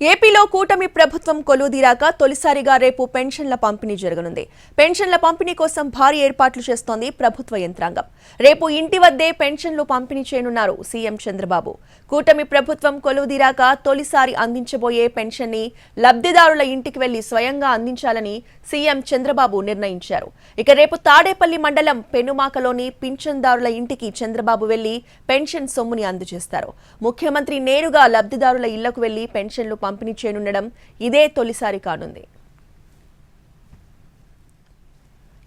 ఏపీలో కూటమి ప్రభుత్వం కొలువుదీరాక తొలిసారిగా రేపు పెన్షన్ల పంపిణీ జరగనుంది. పెన్షన్ల పంపిణీ కోసం భారీ ఏర్పాట్లు చేస్తోంది ప్రభుత్వ యంత్రాంగం. రేపు ఇంటి వద్దే పెన్షన్లు పంపిణీ చేయనున్నారు సీఎం చంద్రబాబు. కూటమి ప్రభుత్వం కొలువుదీరాక తొలిసారి అందించబోయే పెన్షన్ని లబ్ధిదారుల ఇంటికి వెళ్ళి స్వయంగా అందించాలని సీఎం చంద్రబాబు నిర్ణయించారు. ఇక రేపు తాడేపల్లి మండలం పెనుమాకలోని పింఛన్దారుల ఇంటికి చంద్రబాబు వెళ్ళి పెన్షన్ సొమ్ముని అందజేస్తారు. ముఖ్యమంత్రి నేరుగా లబ్ధిదారుల ఇళ్ళకు వెళ్ళి పెన్షన్లు పంపిణీ చేయనుండడం ఇదే తొలిసారి కానుంది.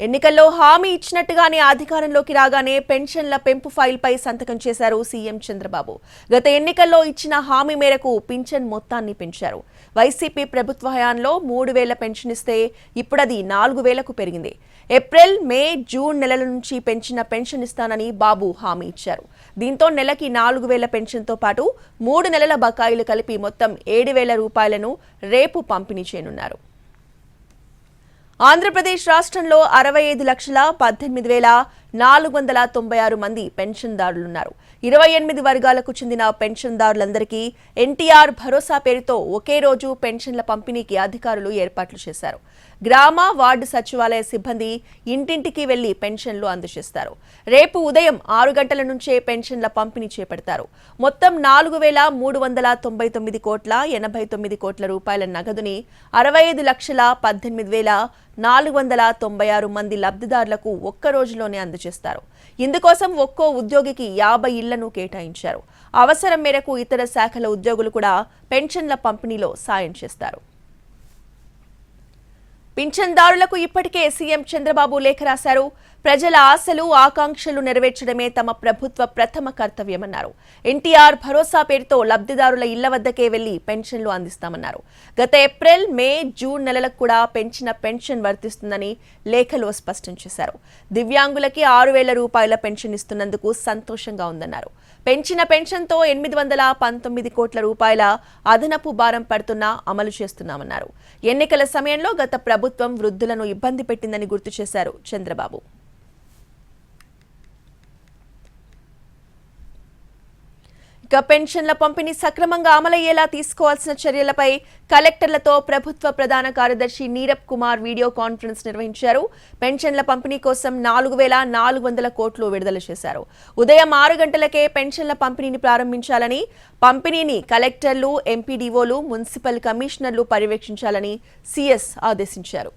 ఎన్నికల్లో హామీ ఇచ్చినట్టుగానే అధికారంలోకి రాగానే పెన్షన్ల పెంపు ఫైల్పై సంతకం చేశారు సీఎం చంద్రబాబు. గత ఎన్నికల్లో ఇచ్చిన హామీ మేరకు పింఛన్ మొత్తాన్ని పెంచారు. వైసీపీ ప్రభుత్వ హయాంలో మూడు వేల పెన్షన్ ఇస్తే ఇప్పుడది నాలుగు వేలకు పెరిగింది. ఏప్రిల్ మే జూన్ నెలల నుంచి పెంచిన పెన్షన్ ఇస్తానని బాబు హామీ ఇచ్చారు. దీంతో నెలకి నాలుగు వేల పెన్షన్తో పాటు మూడు నెలల బకాయిలు కలిపి మొత్తం ఏడు వేల రూపాయలను రేపు పంపిణీ చేయనున్నారు. ఆంధ్రప్రదేశ్ రాష్ట్రంలో అరవై ఐదు లక్షల పద్దెనిమిది వేల నాలుగు వందల తొంభై ఆరు మంది పెన్షన్దారులున్నారు. ఇరవై ఎనిమిది వర్గాలకు చెందిన పెన్షన్దారులందరికీ ఎన్టీఆర్ భరోసా పేరుతో ఒకే రోజు పెన్షన్ల పంపిణీకి అధికారులు ఏర్పాట్లు చేశారు. గ్రామ వార్డు సచివాలయ సిబ్బంది ఇంటింటికి వెళ్ళి పెన్షన్లు అందజేస్తారు. రేపు ఉదయం ఆరు గంటల నుంచే పెన్షన్ల పంపిణీ చేపడతారు. మొత్తం నాలుగు వేల మూడు వందల తొంభై తొమ్మిది కోట్ల ఎనభై తొమ్మిది కోట్ల రూపాయల నగదుని అరవై ఐదు లక్షల పద్దెనిమిది వేల నాలుగు వందల తొంభై ఆరు మంది లబ్ధిదారులకు ఒక్క రోజులోనే అందజేస్తారు. ఇందుకోసం ఒక్కో ఉద్యోగికి యాభై ఇళ్ళను కేటాయించారు. అవసరం మేరకు ఇతర శాఖల ఉద్యోగులు కూడా పెన్షన్ల పంపిణీలో సాయం చేస్తారు. పింఛన్దారులకు ఇప్పటికే సీఎం చంద్రబాబు లేఖ రాశారు. ప్రజల ఆశలు ఆకాంక్షలు నెరవేర్చడమే తమ ప్రభుత్వ ప్రథమ కర్తవ్యమన్నారు. ఎన్టీఆర్ భరోసా పేరుతో లబ్ధిదారుల ఇళ్ళ వద్దకే వెళ్ళి పెన్షన్లు అందిస్తామన్నారు. గత ఏప్రిల్ మే జూన్ నెలలకు కూడా పెంచిన పెన్షన్ వర్తిస్తుందని లేఖలో స్పష్టం చేశారు. దివ్యాంగులకి ఆరు వేల రూపాయల పెన్షన్ ఇస్తున్నందుకు సంతోషంగా ఉందన్నారు. పెంచిన పెన్షన్తో ఎనిమిది వందల పంతొమ్మిది కోట్ల రూపాయల అదనపు భారం పడుతున్నా అమలు చేస్తున్నామన్నారు. ఎన్నికల సమయంలో గత ప్రభుత్వం వృద్ధులను ఇబ్బంది పెట్టిందని గుర్తు చేశారు చంద్రబాబు. ఇక పెన్షన్ల పంపిణీ సక్రమంగా అమలయ్యేలా తీసుకోవాల్సిన చర్యలపై కలెక్టర్లతో ప్రభుత్వ ప్రధాన కార్యదర్శి నీరబ్ కుమార్ వీడియో కాన్ఫరెన్స్ నిర్వహించారు. పెన్షన్ల పంపిణీ కోసం నాలుగు వేల నాలుగు వందల కోట్లు విడుదల చేశారు. ఉదయం ఆరు గంటలకే పెన్షన్ల పంపిణీని ప్రారంభించాలని పంపిణీని కలెక్టర్లు ఎంపీడీఓలు మున్సిపల్ కమిషనర్లు పర్యవేక్షించాలని సీఎస్ ఆదేశించారు.